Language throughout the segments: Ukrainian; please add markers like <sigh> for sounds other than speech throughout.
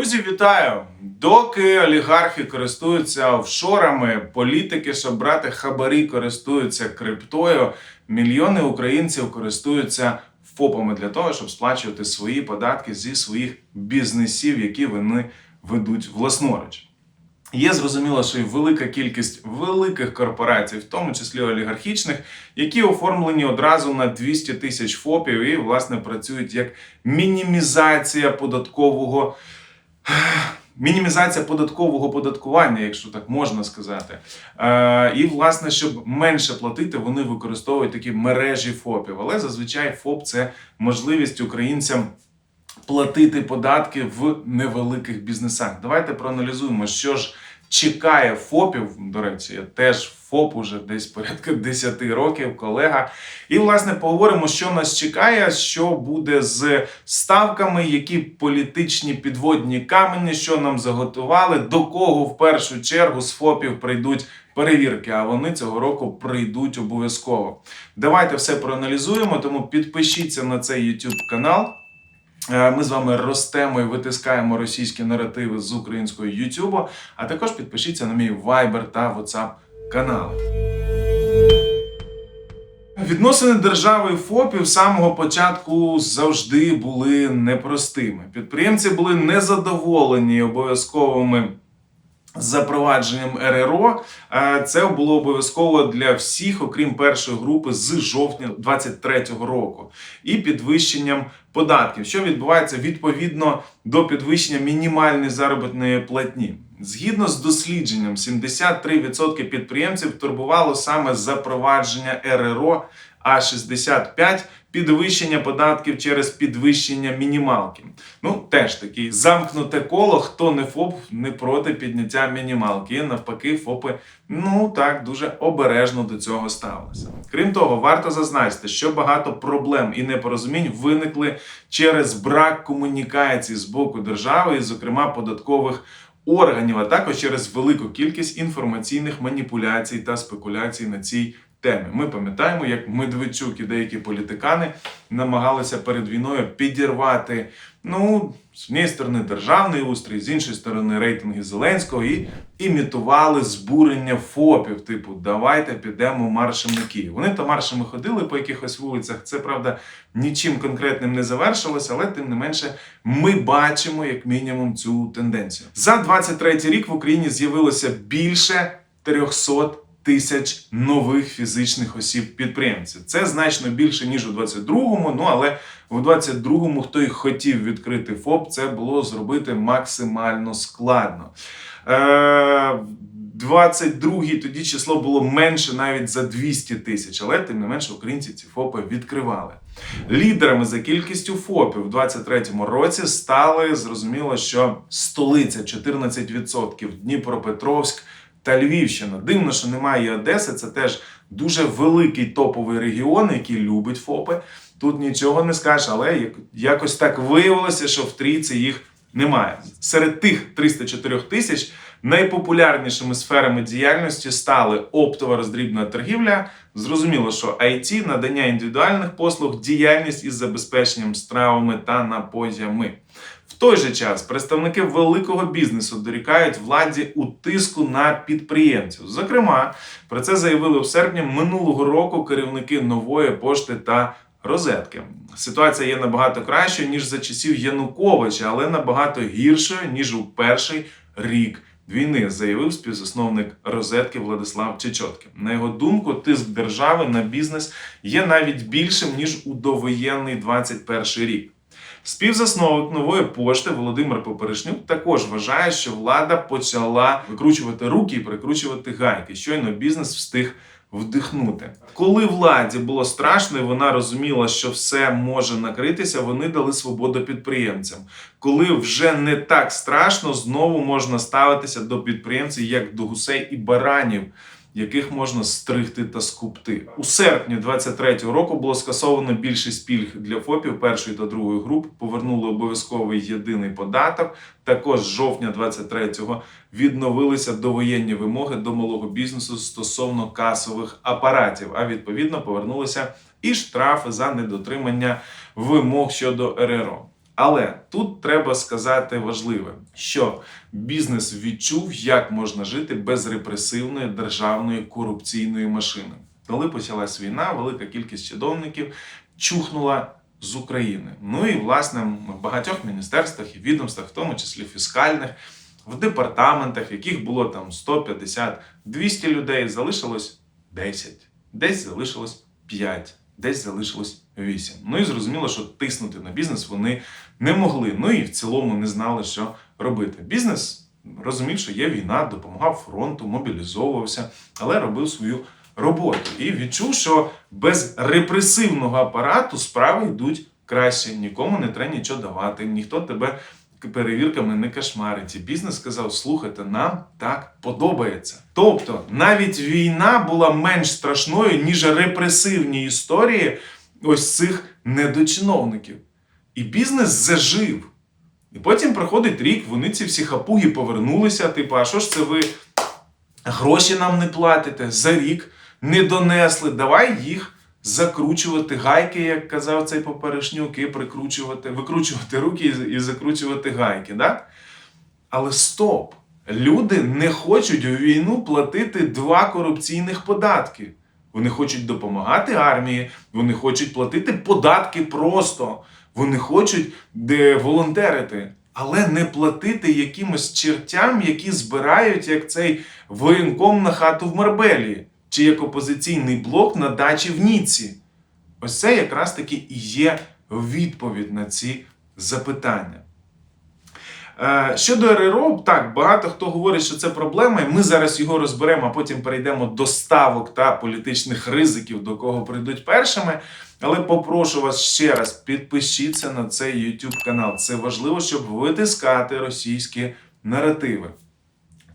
Друзі, вітаю! Доки олігархи користуються офшорами, політики, щоб брати хабарі, користуються криптою, мільйони українців користуються ФОПами для того, щоб сплачувати свої податки зі своїх бізнесів, які вони ведуть власноруч. Є зрозуміло, що і велика кількість великих корпорацій, в тому числі олігархічних, які оформлені одразу на 200 тисяч ФОПів і, власне, працюють як мінімізація податкового. Мінімізація податкового податкування, якщо так можна сказати. Е, і, власне, щоб менше платити, вони використовують такі мережі ФОПів. Але зазвичай ФОП це можливість українцям платити податки в невеликих бізнесах. Давайте проаналізуємо, що ж чекає ФОПів. До речі, я теж ФОП уже десь порядка <laughs> 10 років, колега. І, власне, поговоримо, що нас чекає, що буде з ставками, які політичні підводні камені, що нам заготували, до кого в першу чергу з ФОПів прийдуть перевірки, а вони цього року прийдуть обов'язково. Давайте все проаналізуємо, тому підпишіться на цей YouTube канал. Е, Ми з вами ростемо і витискаємо російські наративи з українського YouTube, а також підпишіться на мій Viber та WhatsApp канали. Відносини держави ФОПів самого початку завжди були непростими. Підприємці були незадоволені обов'язковими запровадженням РРО. Е, Це було обов'язково для всіх, окрім першої групи з жовтня 2023 року, і підвищенням податків, що відбувається відповідно до підвищення мінімальної заробітної платні. Згідно з дослідженням, 73% підприємців турбувало саме запровадження РРО, а 65% підвищення податків через підвищення мінімалки. Ну, теж такий замкнуте коло, хто не ФОП, не проти підняття мінімалки. І навпаки, ФОПи, ну так, дуже обережно до цього ставилися. Крім того, варто зазначити, що багато проблем і непорозумінь виникли через брак комунікації з боку держави, і, зокрема, податкових органів, а також через велику кількість інформаційних маніпуляцій та спекуляцій на цій темі. Ми пам'ятаємо, як Медведчук і деякі політикани намагалися перед війною підірвати, ну, з однієї сторони, державний устрій, з іншої сторони, рейтинги Зеленського і імітували збурення ФОПів, типу, давайте підемо маршем на Київ. Вони то маршами ходили по якихось вулицях. Це правда нічим конкретним не завершилося, але тим не менше ми бачимо як мінімум цю тенденцію. За 23 рік в Україні з'явилося більше 300 тисяч нових фізичних осіб підприємців. Це значно більше ніж у 22-му. Ну але у 22-му, хто й хотів відкрити ФОП, це було зробити максимально складно. Е, 22-й тоді число було менше навіть за 200 тисяч, але тим не менше українці ці ФОПи відкривали. Лідерами за кількістю ФОПів у 23-му році стали зрозуміло, що столиця 14%, Дніпропетровськ та Львівщина. Дивно, що немає Одеси. Це теж дуже великий топовий регіон, який любить ФОПи. Тут нічого не скажеш, але якось так виявилося, що в трійці їх немає. Серед тих 304 тисяч найпопулярнішими сферами діяльності стали оптова роздрібна торгівля. Зрозуміло, що IT, надання індивідуальних послуг, діяльність із забезпеченням стравами та напоями. В той же час представники великого бізнесу дорікають владі у тиску на підприємців. Зокрема, про це заявили в серпні минулого року керівники нової пошти та розетки. Ситуація є набагато кращою ніж за часів Януковича, але набагато гіршою ніж у перший рік. Війни заявив співзасновник розетки Владислав Чечоткін. На його думку, тиск держави на бізнес є навіть більшим ніж у довоєнний 21 рік. Співзасновник нової пошти Володимир Поперечнюк також вважає, що влада почала викручувати руки і прикручувати гайки. Щойно бізнес встиг вдихнути. Коли владі було страшно, і вона розуміла, що все може накритися, вони дали свободу підприємцям. Коли вже не так страшно, знову можна ставитися до підприємців як до гусей і баранів яких можна стригти та скупти. У серпні 23-го року було скасовано більшість пільг для ФОПів першої та другої груп, повернули обов'язковий єдиний податок. Також з жовтня 23-го відновилися довоєнні вимоги до малого бізнесу стосовно касових апаратів, а відповідно повернулися і штрафи за недотримання вимог щодо РРО. Але тут треба сказати важливе, що бізнес відчув, як можна жити без репресивної державної корупційної машини. Коли почалась війна, велика кількість чиновників чухнула з України. Ну і власне в багатьох міністерствах і відомствах, в тому числі фіскальних, в департаментах, яких було там 150, 200 людей, залишилось 10, десь залишилось 5, десь залишилось 8. Ну і зрозуміло, що тиснути на бізнес вони не могли. Ну і в цілому не знали, що робити. Бізнес розумів, що є війна, допомагав фронту, мобілізовувався, але робив свою роботу і відчув, що без репресивного апарату справи йдуть краще. Нікому не треба нічого давати, ніхто тебе перевірками не кошмарить. І бізнес сказав: слухайте, нам так подобається. Тобто, навіть війна була менш страшною, ніж репресивні історії ось цих недочиновників. І бізнес зажив. І потім проходить рік, вони ці всі хапуги повернулися. Типу, а що ж це ви гроші нам не платите за рік, не донесли, давай їх закручувати гайки, як казав цей поперешнюк, і прикручувати, викручувати руки і, закручувати гайки. Да? Але стоп! Люди не хочуть у війну платити два корупційних податки. Вони хочуть допомагати армії, вони хочуть платити податки просто. Вони хочуть де волонтерити, але не платити якимось чертям, які збирають як цей воєнком на хату в Марбелі, чи як опозиційний блок на дачі в Ніці. Ось це якраз таки і є відповідь на ці запитання. Е, Щодо РРО, так, багато хто говорить, що це проблема, і ми зараз його розберемо, а потім перейдемо до ставок та політичних ризиків, до кого прийдуть першими. Але попрошу вас ще раз, підпишіться на цей YouTube канал. Це важливо, щоб витискати російські наративи.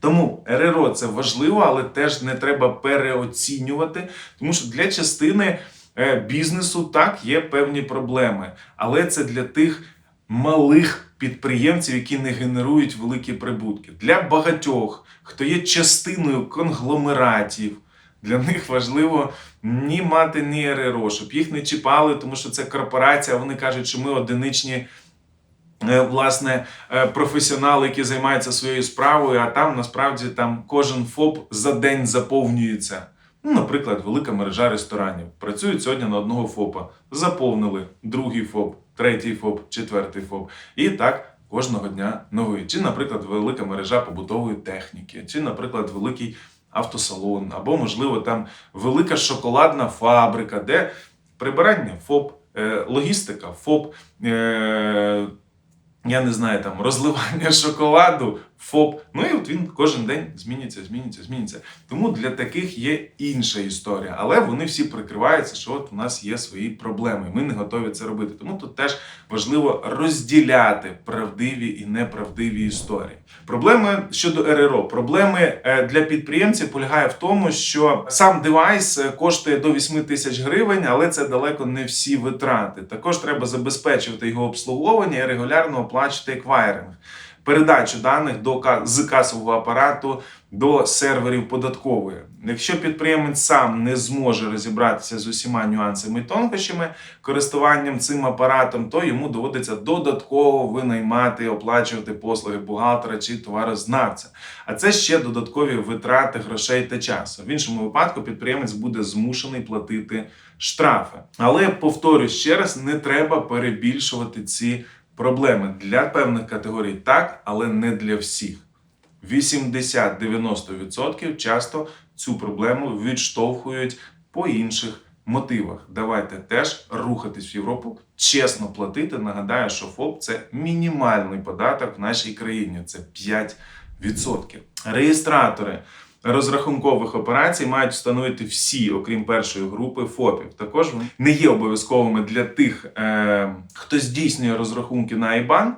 Тому РРО це важливо, але теж не треба переоцінювати, тому що для частини е, бізнесу так є певні проблеми. Але це для тих малих підприємців, які не генерують великі прибутки. Для багатьох, хто є частиною конгломератів, для них важливо ні мати, ні РРО, щоб їх не чіпали, тому що це корпорація. Вони кажуть, що ми одиничні. Е, Власне, е, професіонали, які займаються своєю справою, а там насправді там кожен ФОП за день заповнюється. Ну, наприклад, велика мережа ресторанів. Працюють сьогодні на одного ФОПа. Заповнили другий ФОП, третій ФОП, четвертий ФОП. І так кожного дня новий. Чи, наприклад, велика мережа побутової техніки, чи, наприклад, великий автосалон, або, можливо, там велика шоколадна фабрика, де прибирання ФОП, е, логістика ФОП. Я не знаю, там розливання шоколаду, ФОП. Ну і от він кожен день зміниться, зміниться, зміниться. Тому для таких є інша історія. Але вони всі прикриваються, що от у нас є свої проблеми. Ми не готові це робити. Тому тут теж важливо розділяти правдиві і неправдиві історії. Проблеми щодо РРО. Проблеми е, для підприємців полягає в тому, що сам девайс е, коштує до 8 тисяч гривень, але це далеко не всі витрати. Також треба забезпечувати його обслуговування і регулярно оплачувати еквайринг. Передачу даних до з касового апарату до серверів податкової. Якщо підприємець сам не зможе розібратися з усіма нюансами і тонкощами користуванням цим апаратом, то йому доводиться додатково винаймати, оплачувати послуги бухгалтера чи товарознавця. А це ще додаткові витрати грошей та часу. В іншому випадку підприємець буде змушений платити штрафи. Але повторюю ще раз, не треба перебільшувати ці проблеми для певних категорій, так, але не для всіх. 80-90% часто цю проблему відштовхують по інших мотивах. Давайте теж рухатись в Європу, чесно платити. Нагадаю, що ФОП це мінімальний податок в нашій країні. Це 5%. Реєстратори розрахункових операцій мають встановити всі, окрім першої групи ФОПів. Також не є обов'язковими для тих, е, хто здійснює розрахунки на IBAN,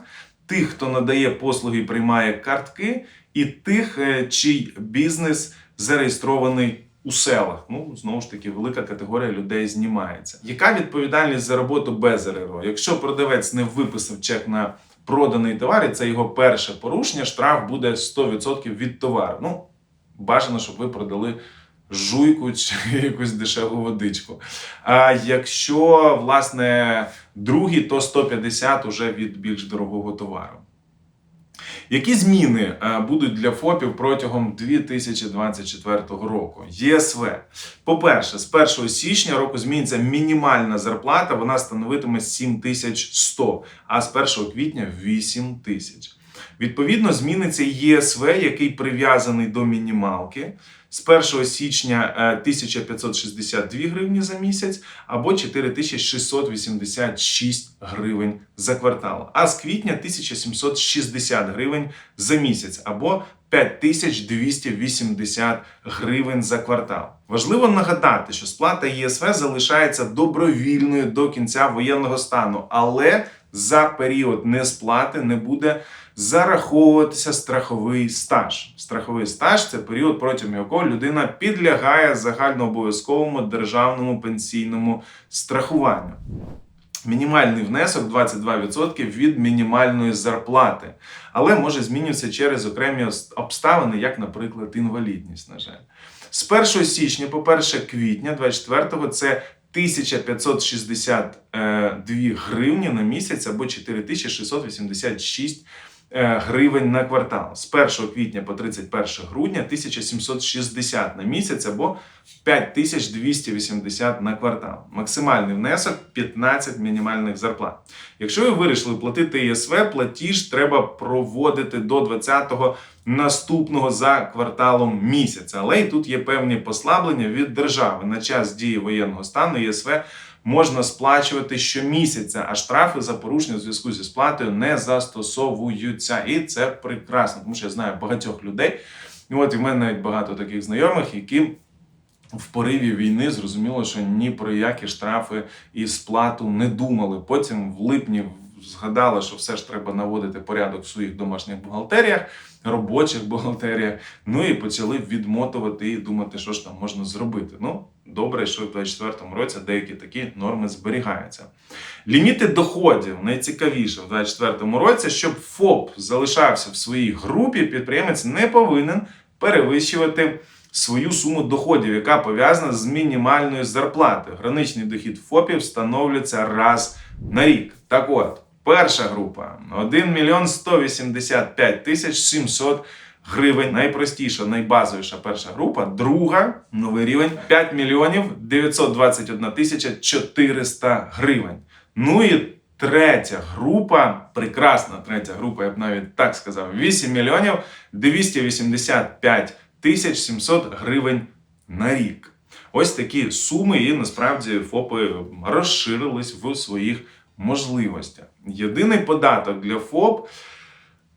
тих, хто надає послуги і приймає картки, і тих, е, чий бізнес зареєстрований у селах. Ну, знову ж таки, велика категорія людей знімається. Яка відповідальність за роботу без РРО? Якщо продавець не виписав чек на проданий товар, і це його перше порушення, штраф буде 100% від товару. Ну, бажано, щоб ви продали жуйку чи <laughs> якусь дешеву водичку. А якщо власне другий то 150 уже від більш дорогого товару. Які зміни е, будуть для ФОПів протягом 2024 року? ЄСВ. По-перше, з 1 січня року зміниться мінімальна зарплата, вона становитиме 7100, а з 1 квітня 8000. Відповідно, зміниться єСВ, який прив'язаний до мінімалки. З 1 січня е, 1562 гривні за місяць або 4686 гривень за квартал. А з квітня 1760 гривень за місяць або 5280 гривень за квартал. Важливо нагадати, що сплата ЄСВ залишається добровільною до кінця воєнного стану, але за період несплати не буде зараховуватися страховий стаж. Страховий стаж це період, протягом якого людина підлягає загальнообов'язковому державному пенсійному страхуванню. Мінімальний внесок 22% від мінімальної зарплати, але може змінюватися через окремі обставини, як, наприклад, інвалідність. На жаль, з 1 січня по 1 квітня 24-го це 1562 гривні на місяць або 4686 е, гривень на квартал. З 1 квітня по 31 грудня 1760 на місяць або 5280 на квартал. Максимальний внесок 15 мінімальних зарплат. Якщо ви вирішили платити ЄСВ, платіж треба проводити до 20-го наступного за кварталом місяця. Але і тут є певні послаблення від держави. На час дії воєнного стану ЄСВ можна сплачувати щомісяця, а штрафи за порушення в зв'язку зі сплатою не застосовуються. І це прекрасно, тому що я знаю багатьох людей. І от і в мене навіть багато таких знайомих, які в пориві війни зрозуміло, що ні про які штрафи і сплату не думали. Потім в липні згадали, що все ж треба наводити порядок в своїх домашніх бухгалтеріях, робочих бухгалтеріях. Ну і почали відмотувати і думати, що ж там можна зробити. Ну, добре, що в 2024 році деякі такі норми зберігаються. Ліміти доходів найцікавіше в 2024 році, щоб ФОП залишався в своїй групі, підприємець не повинен перевищувати свою суму доходів, яка пов'язана з мінімальною зарплатою. Граничний дохід ФОПів встановлюється раз на рік. Так от, перша група 1 мільйон 185 тисяч 700 гривень. Найпростіша, найбазовіша перша група. Друга новий рівень 5 мільйонів 921 тисяча 400 гривень. Ну і Третя група, прекрасна третя група, я б навіть так сказав, 8 мільйонів 285 тисяч 700 гривень на рік. Ось такі суми, і насправді ФОПи розширились в своїх можливостях. Єдиний податок для ФОП,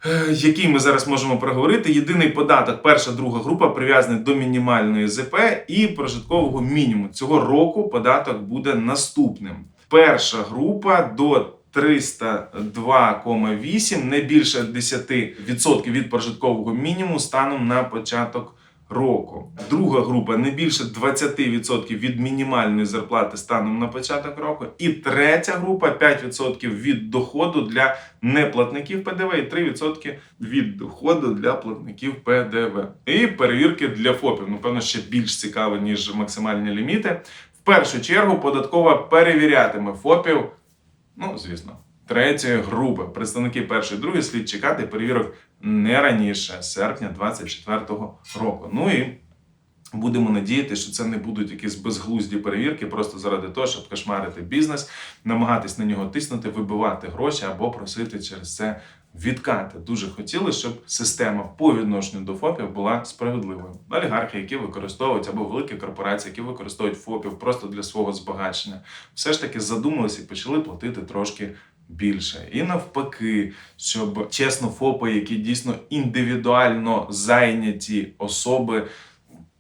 е, який ми зараз можемо проговорити, єдиний податок, перша друга група прив'язаний до мінімальної ЗП і прожиткового мінімуму. Цього року податок буде наступним. Перша група до 302,8, не більше 10% від прожиткового мінімуму станом на початок року. Друга група не більше 20% від мінімальної зарплати станом на початок року. І третя група 5% від доходу для неплатників ПДВ і 3% від доходу для платників ПДВ. І перевірки для ФОПів. Напевно, ще більш цікаво, ніж максимальні ліміти. В першу чергу податкова перевірятиме ФОПів. Ну, звісно, третьої групи. Представники першої другої слід чекати перевірок не раніше серпня 2024 року. Ну і будемо надіяти, що це не будуть якісь безглузді перевірки, просто заради того, щоб кошмарити бізнес, намагатись на нього тиснути, вибивати гроші або просити через це. Відкати дуже хотіли, щоб система по відношенню до ФОПів була справедливою. Олігархи, які використовують або великі корпорації, які використовують ФОПів просто для свого збагачення, все ж таки задумалися і почали платити трошки більше. І навпаки, щоб чесно, ФОПи, які дійсно індивідуально зайняті особи,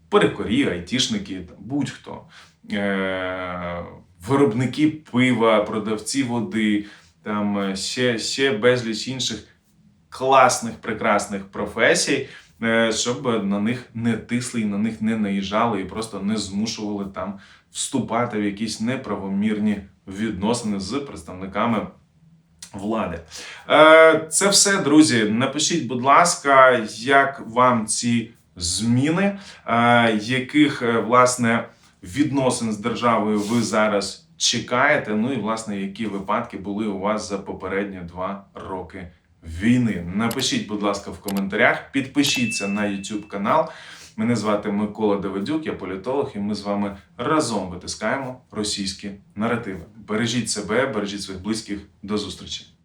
перекорі, айтішники, будь-хто, е- виробники пива, продавці води там е, ще, ще безліч інших класних, прекрасних професій, е, щоб на них не тисли і на них не наїжджали і просто не змушували там вступати в якісь неправомірні відносини з представниками. Влади. Е, Це все, друзі. Напишіть, будь ласка, як вам ці зміни, е, яких е, власне відносин з державою ви зараз чекаєте? Ну і власне, які випадки були у вас за попередні два роки війни? Напишіть, будь ласка, в коментарях, підпишіться на YouTube канал. Мене звати Микола Давидюк, я політолог, і ми з вами разом витискаємо російські наративи. Бережіть себе, бережіть своїх близьких. До зустрічі!